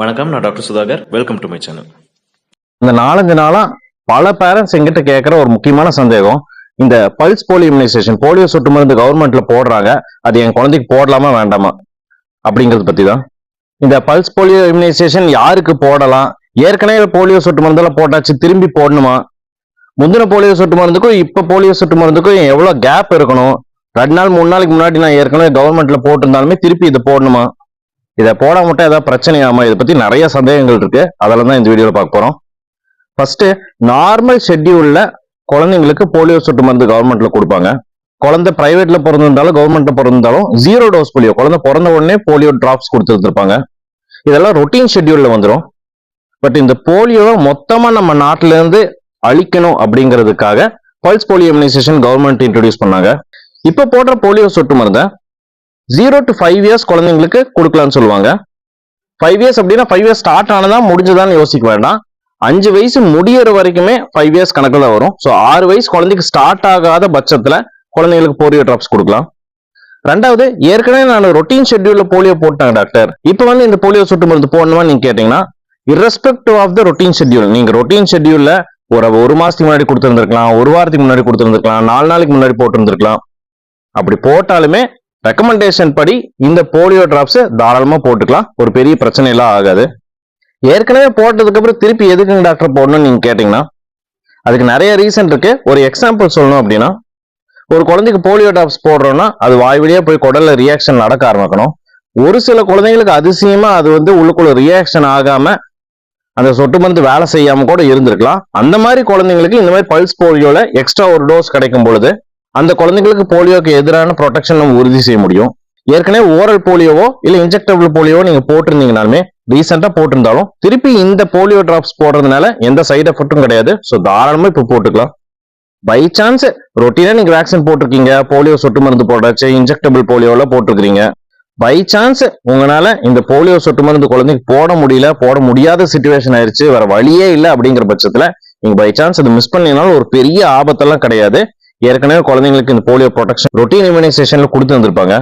வணக்கம் நான் doctor Sudhakar. Welcome to my channel இந்த நாலஞ்சு நாளா பல பேரண்ட்ஸ் எங்கிட்ட கேட்குற ஒரு முக்கியமான சந்தேகம். இந்த பல்ஸ் போலியோ இம்யூனைசேஷன் போலியோ சொட்டு மருந்து கவர்மெண்ட்ல போடுறாங்க. அது என் குழந்தைக்கு போடலாமா வேண்டாமா? அப்படிங்கிறது பத்தி தான் இந்த பல்ஸ் போலியோ இம்யூனைசேஷன் யாருக்கு போடலாம்? ஏற்கனவே போலியோ சொட்டு மருந்தெல்லாம் போட்டாச்சு திரும்பி போடணுமா? முந்தின போலியோ சொட்டு மருந்துக்கும் இப்ப போலியோ சொட்டு மருந்துக்கும் எவ்வளவு கேப் இருக்கணும்? ரெண்டு நாள் மூணு நாளைக்கு முன்னாடி நான் ஏற்கனவே கவர்மெண்ட்ல போட்டிருந்தாலுமே திருப்பி இதை போடணுமா? இதை போட மட்டும் ஏதாவது பிரச்சனையாமா இதை பத்தி நிறைய சந்தேகங்கள் இருக்கு. அதெல்லாம் தான் இந்த வீடியோல பார்க்க போறோம். ஃபர்ஸ்ட் நார்மல் ஷெட்யூல்ல குழந்தைங்களுக்கு போலியோ சொட்டு மருந்து கவர்மெண்ட்ல கொடுப்பாங்க. குழந்தை பிரைவேட்ல பிறந்திருந்தாலும் கவர்மெண்ட்ல பிறந்திருந்தாலும் ஜீரோ டோஸ் போலியோ குழந்தை பிறந்த உடனே போலியோ டிராப்ஸ் கொடுத்துருந்துருப்பாங்க இதெல்லாம் ரொட்டீன் ஷெட்யூல்ல வந்துடும் பட் இந்த போலியோவை மொத்தமா நம்ம நாட்டில இருந்து அழிக்கணும் அப்படிங்கிறதுக்காக pulse polio immunisation government introduce பண்ணாங்க. இப்போ போடுற போலியோ சொட்டு மருந்தை ஜீரோ டு ஃபைவ் இயர்ஸ் குழந்தைங்களுக்கு கொடுக்கலாம்னு சொல்லுவாங்க. ஃபைவ் இயர்ஸ் அப்படின்னா ஃபைவ் இயர்ஸ் ஸ்டார்ட் ஆனதா முடிஞ்சதான்னு யோசிக்க வேண்டாம். அஞ்சு வயசு முடியற வரைக்குமே ஃபைவ் இயர்ஸ் கணக்கில் தான் வரும். ஸோ ஆறு வயசு குழந்தைக்கு ஸ்டார்ட் ஆகாத பட்சத்தில் குழந்தைங்களுக்கு போலியோ ட்ராப்ஸ் கொடுக்கலாம். ரெண்டாவது ஏற்கனவே நான் ரொட்டீன் ஷெட்யூல்ல போலியோ போட்டேன் டாக்டர் இப்போ வந்து இந்த போலியோ சொட்டு மருந்து போடணுமா நீங்க கேட்டீங்கன்னா irrespective of the routine schedule நீங்க ரொட்டீன் ஷெட்யூல்ல ஒரு ஒரு மாசத்துக்கு முன்னாடி கொடுத்துருந்துருக்கலாம் ஒரு வாரத்துக்கு முன்னாடி கொடுத்துருந்துருக்கலாம் நாலு நாளைக்கு முன்னாடி போட்டிருந்துருக்கலாம். அப்படி போட்டாலுமே ரெக்கமெண்டேஷன் படி இந்த போலியோ டிராப்ஸ் தாராளமாக போட்டுக்கலாம். ஒரு பெரிய பிரச்சனை எல்லாம் ஆகாது. ஏற்கனவே போட்டதுக்கப்புறம் திருப்பி எதுக்குங்க டாக்டர் போடணும்னு நீங்கள் கேட்டிங்கன்னா அதுக்கு நிறைய ரீசன் இருக்கு. ஒரு எக்ஸாம்பிள் சொல்லணும் அப்படின்னா ஒரு குழந்தைக்கு போலியோ டிராப்ஸ் போடுறோம்னா அது வாய் வழியாக போய் குடல்ல ரியாக்ஷன் நடக்க ஆரம்பிக்கணும். ஒரு சில குழந்தைங்களுக்கு அதிசயமா அது வந்து உள்ளுக்குள்ள ரியாக்ஷன் ஆகாம அந்த சொட்டு மருந்து வேலை செய்யாம கூட இருந்திருக்கலாம். அந்த மாதிரி குழந்தைங்களுக்கு இந்த மாதிரி பல்ஸ் போலியோல எக்ஸ்ட்ரா ஒரு டோஸ் கிடைக்கும் பொழுது அந்த குழந்தைங்களுக்கு போலியோக்கு எதிரான ப்ரொடெக்ஷன் நம்ம உறுதி செய்ய முடியும். ஏற்கனவே ஓரல் போலியோவோ இல்ல இன்ஜெக்டபிள் போலியோவோ நீங்க போட்டிருந்தீங்கனாலுமே ரீசெண்டா போட்டிருந்தாலும் திருப்பி இந்த போலியோ டிராப்ஸ் போடுறதுனால எந்த சைடு எஃபெக்ட்டும் கிடையாது. ஸோ தாராளமா இப்போ போட்டுக்கலாம். பை சான்ஸ் ரொட்டீனா நீங்க வேக்சின் போட்டிருக்கீங்க போலியோ சொட்டு மருந்து போட்டாச்சு இன்ஜெக்டபிள் போலியோல போட்டிருக்கீங்க பை சான்ஸ் உங்களால இந்த போலியோ சொட்டு மருந்து குழந்தைக்கு போட முடியல போட முடியாத சுச்சுவேஷன் ஆயிடுச்சு வேற வழியே இல்லை அப்படிங்கிற பட்சத்துல நீங்க பை சான்ஸ் அதை மிஸ் பண்ணினாலும் ஒரு பெரிய ஆபத்தெல்லாம் கிடையாது. ஏற்கனவே குழந்தைங்களுக்கு இந்த போலியோ ப்ரொடெக்ஷன் ரொட்டீன் இம்யூனைசேஷன்ல கொடுத்து வந்திருப்பாங்க.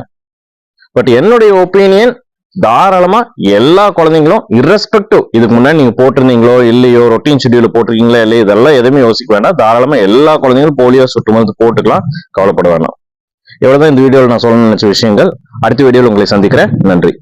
பட் என்னுடைய ஒப்பீனியன் தாராளமா எல்லா குழந்தைங்களும் irrespective இதுக்கு முன்னாடி நீங்க போட்டிருந்தீங்களோ இல்லையோ ரொட்டீன் ஷெடியூல் போட்டிருக்கீங்களா இல்லையோ இதெல்லாம் எதுவுமே யோசிக்க வேண்டாம். தாராளமா எல்லா குழந்தைங்களும் போலியோ சொட்டு மருந்து போட்டுக்கலாம். கவலைப்பட வேண்டாம் இவ்வளவுதான் இந்த வீடியோவில் நான் சொல்லணும்னு நினைச்ச விஷயங்கள். அடுத்த வீடியோவில் உங்களை சந்திக்கிறேன். நன்றி.